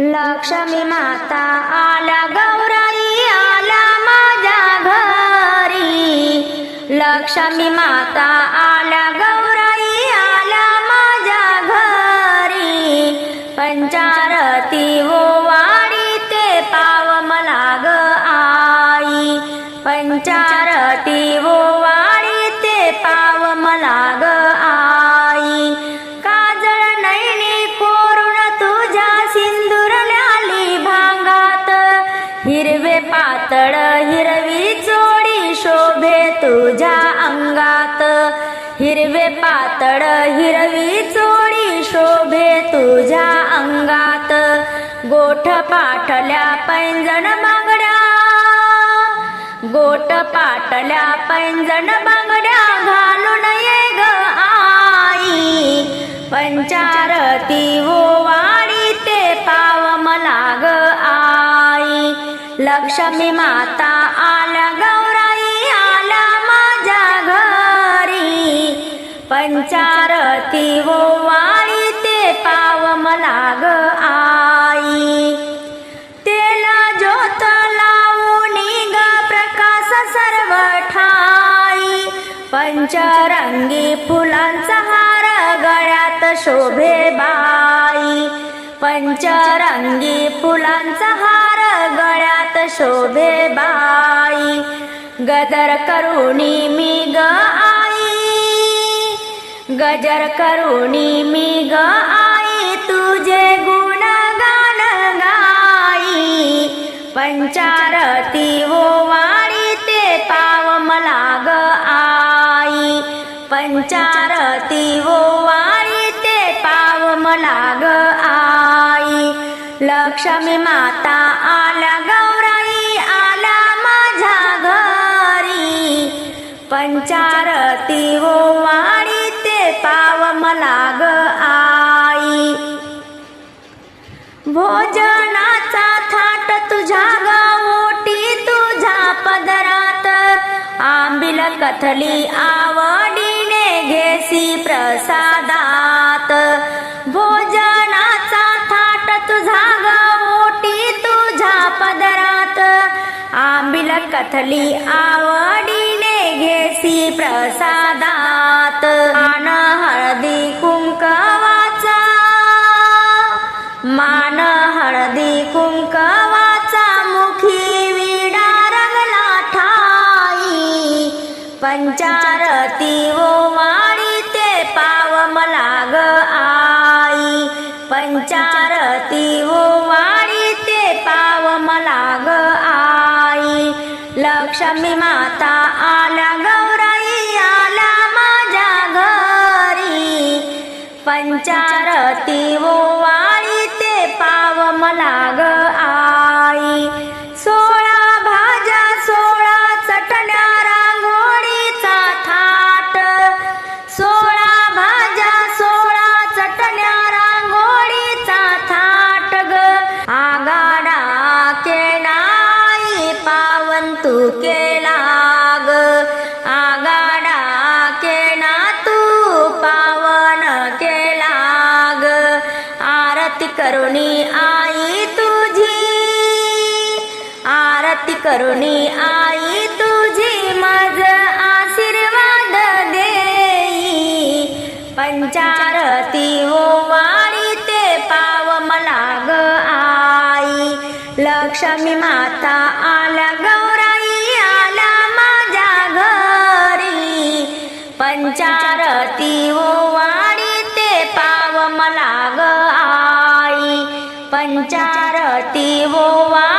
लक्ष्मी माता आला गौराई आला माझ्या घरी. लक्ष्मी माता आला गौराई हिरवे पातळ हिरवी चोडी शोभे तुझ्या अंगात. हिरवे पातळ हिरवी चोडी शोभे तुझ्या अंगात. गोठ पाठल्या पैंजण बांगड्या. गोठ पाटल्या पैंजण बांगड्या घालून ये ग आई. पंचारती ओवा लक्ष्मी माता आल्या गौराई आल्या माझ्या घरी. पंचारती हो वो ते पाव मला ग आई. तेला ज्योत लावून ग प्रकाश सर्व ठाई. पंचरंगी फुलांचा हार गळ्यात शोभे बाई. पंचरंगी फुलांचा हार गळ्यात शोभे बाई. गदर करुणी मी ग आई. गजर करुणी मी ग आई तुझे गुण गान गाई. पंचारती वो वाणी ते पाव मला ग आई. पंचारती वो वाणी ते पाव मला ग आई. लक्ष्मी माता आला गौराई आला माझ्या घरी. पंचारती हो वाडी ते पाव मला ग आई. भोजनाचा थाट तुझ्या गावोटी तुझ्या पदरात. आंबिल कथली आवडीने घेसी प्रसादात. कथली आवडीने घेसी प्रसादात. मान हळदी कुंकवाचा. मान हळदी कुंकवाचा मुखी विडा रंगला ठाई. पंचारती वो ते पाव मला ग आई. पंचारती वो पंचारती ओवाळी वाळी ते पाव मला ग आई. सोळा भाज्या सोळा चटण्या रांगोळीचा थाट. सोळा भाज्या सोळा चटण्या रांगोळीचा थाट ग. आगाडा केणाई पावन तू केला करुणी आई तुझी आरती करुणी आई तुझी माझ आशीर्वाद देई. पंचा संचारती वोवा